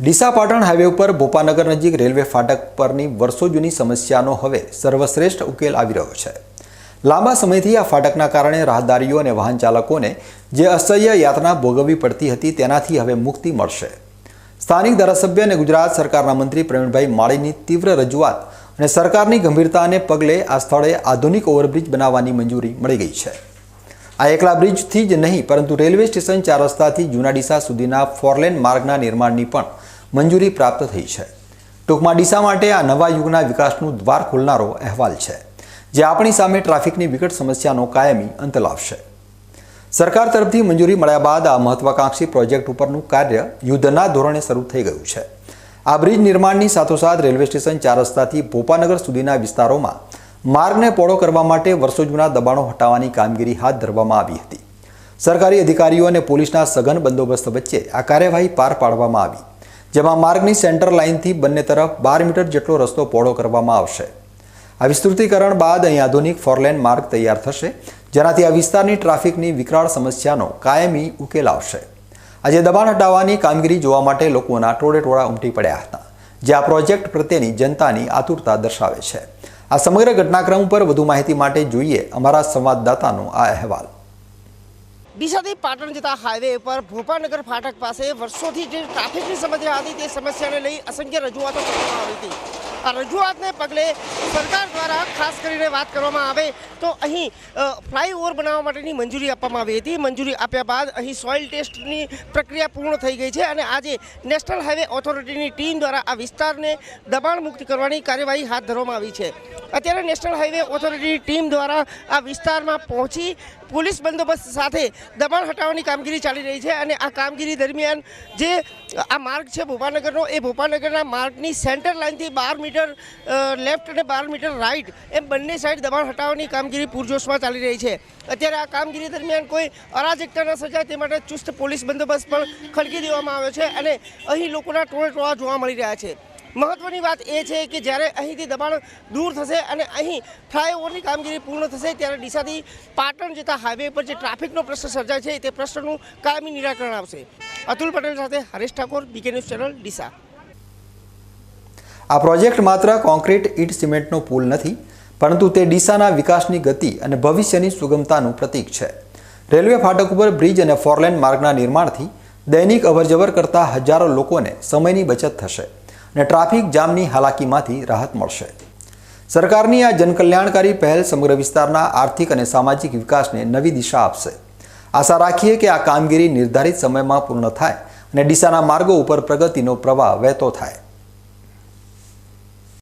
Deesa Patan highway ઉપર ભોપાનગર નજીક railway ફાટક પરની વર્ષો જૂની સમસ્યાનો હવે સર્વશ્રેષ્ઠ ઉકેલ આવી રહ્યો છે. લાંબા સમયથી આ ફાટકના કારણે રાહદારીઓ અને વાહન ચાલકોને જે અસહ્ય યાતના ભોગવવી પડતી હતી તેનાથી હવે મુક્તિ મળશે. સ્થાનિક ધારાસભ્ય અને ગુજરાત સરકારના મંત્રી પ્રવીણભાઈ માળીની તીવ્ર રજૂઆત અને સરકારની ગંભીરતાને પગલે આ સ્થળે આધુનિક ઓવરબ્રિજ બનાવવાની મંજૂરી મળી ગઈ છે. આ એકલા બ્રિજથી જ નહીં, પરંતુ રેલવે સ્ટેશન ચાર રસ્તાથી જૂના ડીસા સુધીના ફોરલેન માર્ગના નિર્માણની પણ મંજૂરી પ્રાપ્ત થઈ છે. ટૂંકમાં ડીસા માટે આ નવા યુગના વિકાસનું દ્વાર ખોલનારો અહેવાલ છે, જે આપણી સામે ટ્રાફિકની વિકટ સમસ્યાનો કાયમી અંત લાવશે. સરકાર તરફથી મંજૂરી મળ્યા બાદ આ મહત્વાકાંક્ષી પ્રોજેક્ટ ઉપરનું કાર્ય યુદ્ધના ધોરણે શરૂ થઈ ગયું છે. આ બ્રિજ નિર્માણની સાથોસાથ રેલવે સ્ટેશન ચાર રસ્તાથી ભોપાનગર સુધીના વિસ્તારોમાં માર્ગને પોળો કરવા માટે વર્ષો જૂના દબાણો હટાવવાની કામગીરી હાથ ધરવામાં આવી હતી. સરકારી અધિકારીઓ અને પોલીસના સઘન બંદોબસ્ત વચ્ચે આ કાર્યવાહી પાર પાડવામાં આવી. જેમાં માર્ગની સેન્ટર લાઇનથી બંને તરફ બાર મીટર જેટલો રસ્તો પહોળો કરવામાં આવશે. આ વિસ્તૃતીકરણ બાદ અહીં આધુનિક ફોરલેન માર્ગ તૈયાર થશે, જેનાથી આ વિસ્તારની ટ્રાફિકની વિકરાળ સમસ્યાનો કાયમી ઉકેલ આવશે. આજે દબાણ હટાવવાની કામગીરી જોવા માટે લોકોના ટોળે ટોળા ઉમટી પડ્યા હતા, જે આ પ્રોજેક્ટ પ્રત્યેની જનતાની આતુરતા દર્શાવે છે. આ સમગ્ર ઘટનાક્રમ પર વધુ માહિતી માટે જોઈએ અમારા સંવાદદાતાનો આ અહેવાલ. ડીસાથી પાટણ જતા હાઈવે પર ભોપાનગર ફાટક પાસે વર્ષોથી જે ટ્રાફિકની સમસ્યા હતી તે સમસ્યાને લઈ અસંખ્ય રજૂઆતો કરવામાં આવી હતી. આ રજૂઆતને પગલે સરકાર દ્વારા ખાસ કરીને વાત કરવામાં આવે તો અહીં ફ્લાયઓવર બનાવવા માટેની મંજૂરી આપવામાં આવી હતી. મંજૂરી આપ્યા બાદ અહીં સોઇલ ટેસ્ટની પ્રક્રિયા પૂર્ણ થઈ ગઈ છે અને આજે નેશનલ હાઈવે ઓથોરિટીની ટીમ દ્વારા આ વિસ્તારને દબાણ મુક્ત કરવાની કાર્યવાહી હાથ ધરવામાં આવી છે. અત્યારે નેશનલ હાઈવે ઓથોરિટી ટીમ દ્વારા આ વિસ્તારમાં પહોંચી પોલીસ બંદોબસ્ત સાથે દબાણ હટાવવાની કામગીરી ચાલી રહી છે અને આ કામગીરી દરમિયાન જે આ માર્ગ છે ભોપાનગરનો, એ ભોપાનગરના માર્ગની સેન્ટર લાઇનથી બાર મીટર લેફ્ટ અને બાર મીટર રાઇટ એમ બંને સાઈડ દબાણ હટાવવાની કામગીરી પૂરજોશમાં ચાલી રહી છે. અત્યારે આ કામગીરી દરમિયાન કોઈ અરાજકતા ન સર્જાય તે માટે ચુસ્ત પોલીસ બંદોબસ્ત પણ ખડકી દેવામાં આવ્યો છે અને અહીં લોકોના ટોળે ટોળા જોવા મળી રહ્યા છે. મહત્વની વાત એ છે કે જ્યારે અહીંથી દબાણ દૂર થશે અને અહીં ફ્લાયઓવરની કામગીરી પૂર્ણ થશે, ત્યારે ડીસાથી પાટણ જતા હાઈવે પર જે ટ્રાફિકનો પ્રશ્ન સર્જાય છે, તે પ્રશ્નનું કાયમી નિરાકરણ આવશે. અતુલ પટેલ સાથે Haresh Thakor BK news channel Deesa. આ પ્રોજેક્ટ માત્ર કોન્ક્રીટ ઈટ સિમેન્ટનો પુલ નથી, પરંતુ તે ડીસાના વિકાસની ગતિ અને ભવિષ્યની સુગમતાનું પ્રતીક છે. રેલવે ફાટક ઉપર બ્રિજ અને ફોરલેન માર્ગના નિર્માણથી દૈનિક અવરજવર કરતા હજારો લોકોને સમયની બચત થશે. અને ટ્રાફિક જામની હાલાકીમાંથી રાહત મળશે. સરકારની આ જનકલ્યાણકારી પહેલ સમગ્ર વિસ્તારના આર્થિક અને સામાજિક વિકાસને નવી દિશા આપશે. આશા રાખીએ કે આ કામગીરી નિર્ધારિત સમયમાં પૂર્ણ થાય અને ડીસાના માર્ગો ઉપર પ્રગતિનો પ્રવાહ વહેતો થાય.